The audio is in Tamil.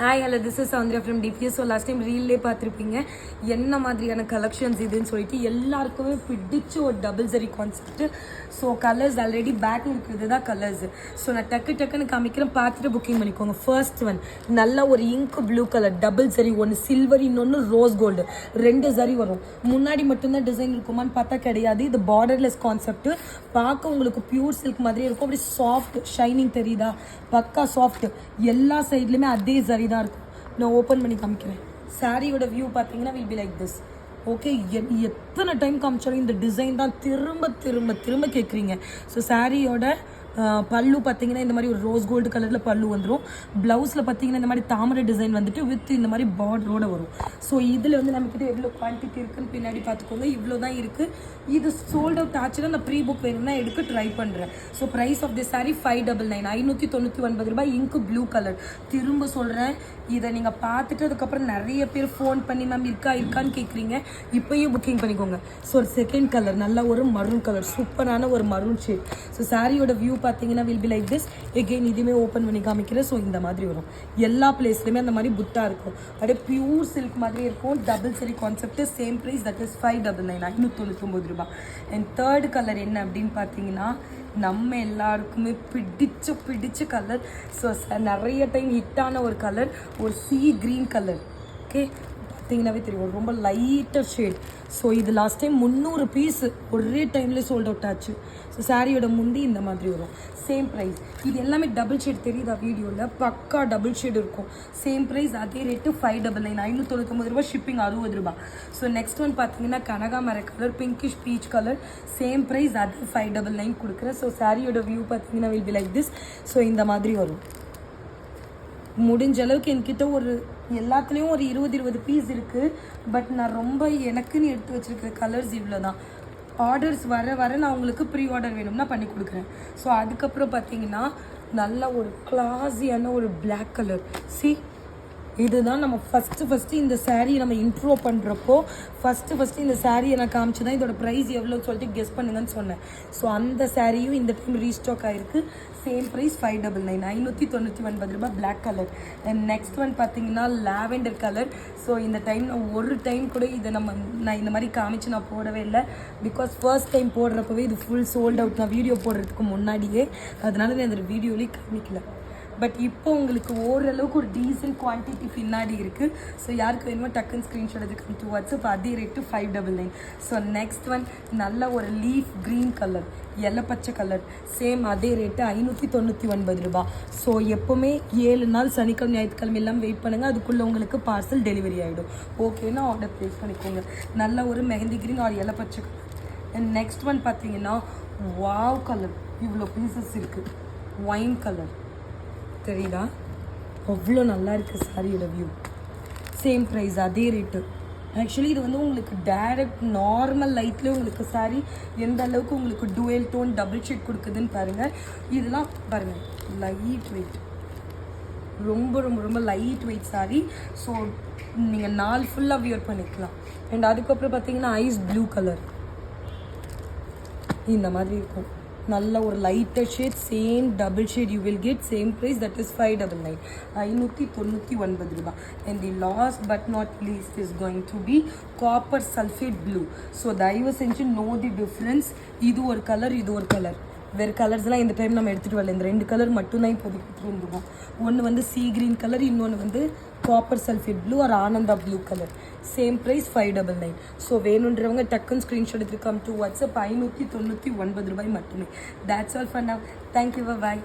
Hi hello this is Soundarya from DPS so last time ரீல்லே பார்த்துருப்பீங்க. என்ன மாதிரியான கலெக்ஷன்ஸ் இதுன்னு சொல்லிட்டு எல்லாருக்குமே பிடிச்ச ஒரு double sari concept so colours already pack இருக்கிறது தான் கலர்ஸ் ஸோ நான் டக்கு டக்குன்னு காமிக்கிறேன். பார்த்துட்டு புக்கிங் பண்ணிக்கோங்க. ஃபர்ஸ்ட் ஒன் நல்ல ஒரு இங்க் ப்ளூ கலர் டபுள் சரி ஒன்று சில்வர் இன்னொன்று ரோஸ் கோல்டு ரெண்டு சரி வரும். முன்னாடி மட்டும்தான் டிசைன் இருக்குமான்னு பார்த்தா கிடையாது. இது பார்டர்லெஸ் கான்செப்ட் பார்க்க உங்களுக்கு பியூர் சில்க் மாதிரி இருக்கும். அப்படி சாஃப்ட் ஷைனிங் தெரியுதா? பக்கா சாஃப்ட் எல்லா சைட்லையுமே அதே சரி தான் இருக்கும். நான் ஓப்பன் பண்ணி காமிக்கிறேன். சாரியோட வியூ பார்த்தீங்கன்னா will be like this okay எத்தனை டைம் காமிச்சாலும் இந்த டிசைன் தான் திரும்ப திரும்ப திரும்ப கேட்குறீங்க ஸோ சாரியோட பல்லு பார்த்தீங்கன்னா இந்த மாதிரி ஒரு ரோஸ் கோல்டு கலரில் பல்லு வந்துடும் ப்ளவுஸில் பார்த்தீங்கன்னா இந்த மாதிரி தாமரை டிசைன் வந்துட்டு வித் இந்த மாதிரி பார்டரோடு வரும். ஸோ இதில் வந்து நம்மக்கிட்ட எவ்வளோ குவான்டிட்டி இருக்குன்னு பின்னாடி பார்த்துக்கோங்க. இவ்வளோ தான் இருக்குது இது சோல்ட் அவுட் ஆச்சுன்னா நான் ப்ரீ புக் வேணும்னா எடுக்க ட்ரை பண்ணுறேன் so price of the sari five double nine ஐநூற்றி தொண்ணூற்றி ஒன்பது ரூபாய் இங்கு ப்ளூ கலர் திரும்ப சொல்கிறேன் இதை நீங்கள் பார்த்துட்டு அதுக்கப்புறம் நிறைய பேர் ஃபோன் பண்ணி மேம் இருக்கா இருக்கான்னு கேட்குறீங்க இப்போயும் புக்கிங் பண்ணிக்கோங்க. ஸோ ஒரு செகண்ட் கலர் நல்ல ஒரு மரூன் கலர் சூப்பரான ஒரு மரூன் ஷேட் ஸோ சாரியோட வியூ பார்த்தீங்கன்னா will be like this again இதுவுமே ஓப்பன் பண்ணி காமிக்கிறேன். ஸோ இந்த மாதிரி வரும். எல்லா பிளேஸ்லையுமே அந்த மாதிரி புத்தாக இருக்கும். அப்படியே பியூர் சில்க் மாதிரி இருக்கும் double sari concept same price that is five double nine ஐநூற்றி தொண்ணூத்தொம்பது ரூபாய் அண்ட் தேர்ட் கலர் என்ன அப்படின்னு பார்த்தீங்கன்னா நம்ம எல்லாருக்குமே பிடிச்ச பிடிச்ச கலர் ஸோ நிறைய டைம் ஹிட்டான ஒரு கலர் ஒரு சி க்ரீன் கலர் ஓகே பார்த்தீங்கன்னாவே தெரியும். ரொம்ப லைட்டர் ஷேட் ஸோ இது லாஸ்ட் டைம் முந்நூறு பீஸ் ஒரே டைமில் சோல்ட் அவுட் ஆச்சு. ஸோ சாரியோட முந்தி இந்த மாதிரி வரும். சேம் ப்ரைஸ் இது எல்லாமே டபுள் ஷேட் தெரியுதா வீடியோவில் பக்கா டபுள் ஷேட் இருக்கும். சேம் ப்ரைஸ் அதே ரேட்டு ஃபைவ் டபுள் நைன் ஐநூற்றி ரூபா ரூபாய் ஷிப்பிங் அறுபது ரூபாய். ஸோ நெக்ஸ்ட் ஒன் பார்த்தீங்கன்னா கனகாமர colour pinkish peach colour same price அதே ஃபைவ் டபுள் நைன் கொடுக்குறேன். ஸோ சாரியோட வியூ பார்த்தீங்கன்னா will be like this so இந்த மாதிரி வரும். முடிஞ்ச அளவுக்கு என்கிட்ட ஒரு எல்லாத்துலேயும் ஒரு இருபது இருபது பீஸ் இருக்குது பட் நான் ரொம்ப எனக்குன்னு எடுத்து வச்சிருக்கிற கலர்ஸ் இவ்வளோ தான் ஆர்டர்ஸ் வர வர நான் உங்களுக்கு ப்ரீ ஆர்டர் வேணும்னா பண்ணி கொடுக்குறேன். ஸோ அதுக்கப்புறம் பார்த்தீங்கன்னா நல்ல ஒரு கிளாஸியான ஒரு பிளாக் கலர் சி இதுதான் நம்ம ஃபஸ்ட்டு ஃபஸ்ட்டு இந்த சாரியை நம்ம இன்ட்ரோ பண்ணுறப்போ ஃபஸ்ட்டு ஃபஸ்ட்டு இந்த சாரியை நான் காமிச்சு தான் இதோட ப்ரைஸ் எவ்வளோன்னு சொல்லிட்டு கெஸ் பண்ணுங்கன்னு சொன்னேன். ஸோ அந்த சாரியும் இந்த டைம் ரீஸ்டாக் ஆயிருக்கு. Same price five double nine ஐநூற்றி தொண்ணூற்றி ஒன்பது ரூபாய் black colour and next one பார்த்தீங்கன்னா லாவெண்டர் கலர் ஸோ இந்த டைம் நான் ஒரு டைம் கூட இதை நம்ம நான் இந்த மாதிரி காமிச்சு நான் போடவே இல்லை. பிகாஸ் ஃபர்ஸ்ட் டைம் போடுறப்பவே இது ஃபுல் சோல்ட் அவுட் நான் வீடியோ போடுறதுக்கு முன்னாடியே. அதனால நான் இந்த வீடியோலேயே காமிக்கல. பட் இப்போ உங்களுக்கு ஓரளவுக்கு ஒரு டீசென்ட் குவான்டிட்டி பின்னாடி இருக்குது ஸோ யாருக்கு வேணுமோ டக்குன்னு ஸ்க்ரீன்ஷாட் எடுத்து டூ வாட்ஸ்அப் அதே rate five double nine so next one நல்ல ஒரு லீஃப் க்ரீன் கலர் எல்லோ பச்சை கலர் சேம் அதே ரேட்டு ஐநூற்றி தொண்ணூற்றி ஒன்பது ரூபாய் ஸோ எப்போவுமே ஏழு நாள் சனிக்கிழமை ஞாயிற்றுக்கிழமை எல்லாம் வெயிட் பண்ணுங்கள் அதுக்குள்ளே உங்களுக்கு பார்சல் டெலிவரி ஆகிடும் ஓகேன்னா ஆர்டர் ப்ளேஸ் பண்ணிக்கோங்க. நல்ல ஒரு மெஹந்தி க்ரீன் ஆர் எல்லோ பச்சை கலர் அண்ட் நெக்ஸ்ட் ஒன் பார்த்தீங்கன்னா வாவ் கலர் இவ்வளோ பீசஸ் இருக்குது ஒயின் கலர் தெரியுதா? அவ்வளோ நல்லா இருக்குது சாரியோட வியூ சேம் ப்ரைஸ் அதே ரேட்டு ஆக்சுவலி இது வந்து உங்களுக்கு டைரக்ட் நார்மல் லைட்லேயே உங்களுக்கு சாரி எந்த அளவுக்கு உங்களுக்கு டுவெல் டோன் டபுள் ஷீட் கொடுக்குதுன்னு பாருங்கள் இதெல்லாம் பாருங்கள் லைட் வெயிட் ரொம்ப ரொம்ப ரொம்ப லைட் வெயிட் சாரி ஸோ நீங்கள் நாள் ஃபுல்லாக வியர் பண்ணிக்கலாம். அண்ட் அதுக்கப்புறம் பார்த்தீங்கன்னா ஐஸ் ப்ளூ கலர் இந்த மாதிரி இருக்கும். நல்ல ஒரு lighter shade same double shade you will get same price that is five double nine ஐநூற்றி தொண்ணூற்றி ஒன்பது ரூபாய் and the last but not least is going to be copper sulphate blue so தயவு செஞ்சு நோ தி டிஃப்ரென்ஸ் இது ஒரு கலர் இது ஒரு கலர் வேறு கலர்ஸ்லாம் இந்த டைம் நம்ம எடுத்துகிட்டு வரல. இந்த ரெண்டு கலர் மட்டும்தான் இப்போதைக்கு எடுத்துகிட்டு வந்துருக்கோம். ஒன்று வந்து சீ கிரீன் கலர் இன்னொன்று வந்து காப்பர் சல்ஃபேட் ப்ளூ ஒரு Ananda blue colour same price five double nine so வேணுன்றவங்க டக்குன்னு ஸ்க்ரீன்ஷாட் எடுத்துருக்காம் டூ டு வாட்ஸ்அப் ஐநூற்றி தொண்ணூற்றி ஒன்பது ரூபாய் மட்டுமே. That's all fun thank you bye